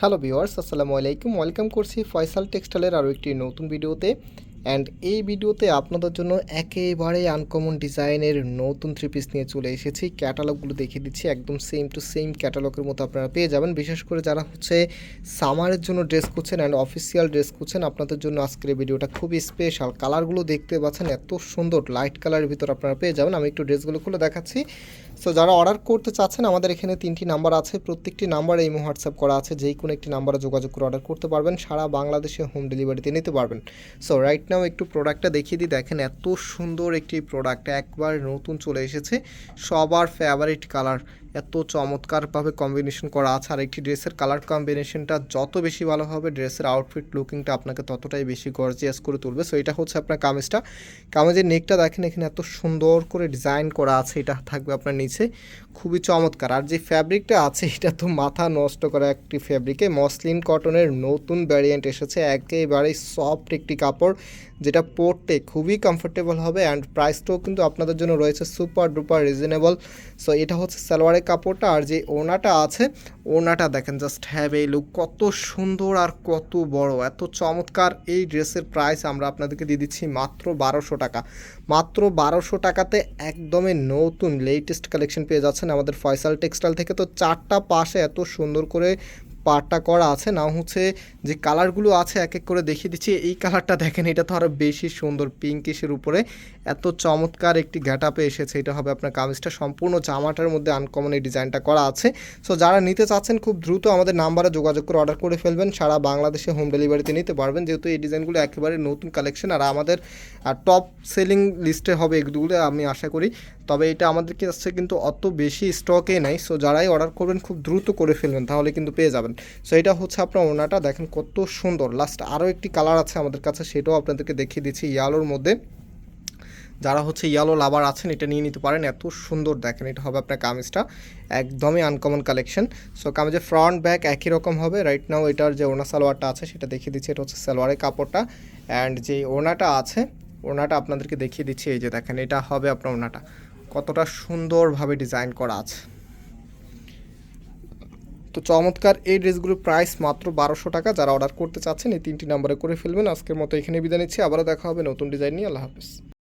Hello viewers আসসালামু আলাইকুম। Welcome করছি ফয়সাল টেক্সটাইলের আরও একটি নতুন ভিডিওতে। অ্যান্ড এই ভিডিওতে আপনাদের জন্য একেবারে আনকমন ডিজাইনের নতুন থ্রি পিস নিয়ে চলে এসেছি। ক্যাটালগুলো দেখিয়ে দিচ্ছি, একদম সেম টু সেম ক্যাটালগের মতো আপনারা পেয়ে যাবেন। বিশেষ করে যারা হচ্ছে সামারের জন্য ড্রেস করছেন অ্যান্ড অফিসিয়াল ড্রেস করছেন আপনাদের জন্য আজকের ভিডিওটা খুবই স্পেশাল কালারগুলো দেখতে পাচ্ছেন, এত সুন্দর লাইট কালারের ভিতর আপনারা পেয়ে যাবেন। আমি একটু ড্রেসগুলো খুলে দেখাচ্ছি। সো যারা অর্ডার করতে চাচ্ছেন, আমাদের এখানে তিনটি নাম্বার আছে। প্রত্যেকটি নাম্বার এই হোয়াটসঅ্যাপ করা আছে। যেই কোনো একটি নাম্বারে যোগাযোগ করে অর্ডার করতে পারবেন। সারা বাংলাদেশে হোম ডেলিভারিতে নিতে পারবেন। সো রাইট নাও একটু প্রোডাক্টটা দেখিয়ে দিই। দেখেন এত সুন্দর একটি প্রোডাক্ট একবার নতুন চলে এসেছে। সবার ফেভারিট কালার এত চমৎকারভাবে কম্বিনেশন করা আছে। আর একটি ড্রেসের কালার কম্বিনেশনটা যত বেশি ভালো হবে ড্রেসের আউটফিট লুকিংটা আপনাকে ততটাই বেশি গর্জিয়াস করে তুলবে। সো এটা হচ্ছে আপনার কামিজটা। কামিজের নেকটা দেখেন, এখানে এত সুন্দর করে ডিজাইন করা আছে। এটা থাকবে আপনার নিচে। খুবই চমৎকার। আর যে ফ্যাব্রিকটা আছে, এটা তো মাথা নষ্ট করা একটি ফ্যাব্রিকে মসলিন কটনের নতুন ভ্যারিয়েন্ট এসেছে। একেবারেই সফট একটি কাপড়। যেটা পরতে খুবই কমফোর্টেবল হবে অ্যান্ড প্রাইসটাও কিন্তু আপনাদের জন্য রয়েছে সুপার ডুপার রিজনেবল সো এটা হচ্ছে সালোয়ারের কাপড়টা আর যে ওনাটা আছে ওনাটা দেখেন জাস্ট হ্যাভ এই লুক কত সুন্দর আর কত বড়, এত চমৎকার। এই ড্রেসের প্রাইস আমরা আপনাদেরকে দিয়ে দিচ্ছি মাত্র বারোশো টাকা। মাত্র বারোশো টাকাতে একদমই নতুন লেটেস্ট কালেকশন পেয়ে যাচ্ছেন আমাদের ফয়সাল টেক্সটাইল থেকে। তো চারটা পাশে এত সুন্দর করে পার্টটা করা আছে। না হচ্ছে যে কালারগুলো আছে এক এক করে দেখিয়ে দিচ্ছি। এই কালারটা দেখেন, এটা তো আরও বেশি সুন্দর পিঙ্কিশের উপরে। এত চমৎকার একটি গ্যাটাপে এসেছে, এটা হবে আপনার কামিজটা। সম্পূর্ণ জামাটার মধ্যে আনকমন এই ডিজাইনটা করা আছে। সো যারা নিতে চাচ্ছেন, খুব দ্রুত আমাদের নাম্বারে যোগাযোগ করে অর্ডার করে ফেলবেন। সারা বাংলাদেশে হোম ডেলিভারিতে নিতে পারবেন। যেহেতু এই ডিজাইনগুলো একেবারে নতুন কালেকশন আর আমাদের টপ সেলিং লিস্টে হবে এগুলো, আমি আশা করি। তবে এটা আমাদের কাছে কিন্তু অত বেশি স্টকে নেই। সো যারাই অর্ডার করবেন, খুব দ্রুত করে ফেলবেন, তাহলে কিন্তু পেয়ে যাবেন। সো এটা হচ্ছে আপনার ওনাটা দেখেন কত সুন্দর। লাস্ট আরও একটি কালার আছে আমাদের কাছে, সেটাও আপনাদেরকে দেখিয়ে দিচ্ছি ইয়ালোর মধ্যে। যারা হচ্ছে ইয়ালো লাভার আছেন, এটা নিয়ে নিতে পারেন। এত সুন্দর দেখেন, এটা হবে আপনার কামিজটা। একদমই আনকমন কালেকশন সো কামিজের ফ্রন্ট ব্যাক একই রকম হবে। রাইট নাও এটার যে ওনা সালোয়ারটা আছে, সেটা দেখিয়ে দিচ্ছি। এটা হচ্ছে সালোয়ারের কাপড়টা। অ্যান্ড যে ওনাটা আছে ওনাটা আপনাদেরকে দেখিয়ে দিচ্ছি। এই যে দেখেন, এটা হবে আপনার ওনাটা কতটা সুন্দরভাবে ডিজাইন করা আছে। তো চমৎকার এই ড্রেসগুলোর প্রাইস মাত্র বারোশো টাকা। যারা অর্ডার করতে চাচ্ছেন এই তিনটি নাম্বারে করে ফেলবেন। আজকের মতো এখানে বিদায় নিচ্ছি। আবারও দেখা হবে নতুন ডিজাইন নিয়ে। আল্লাহ হাফিজ।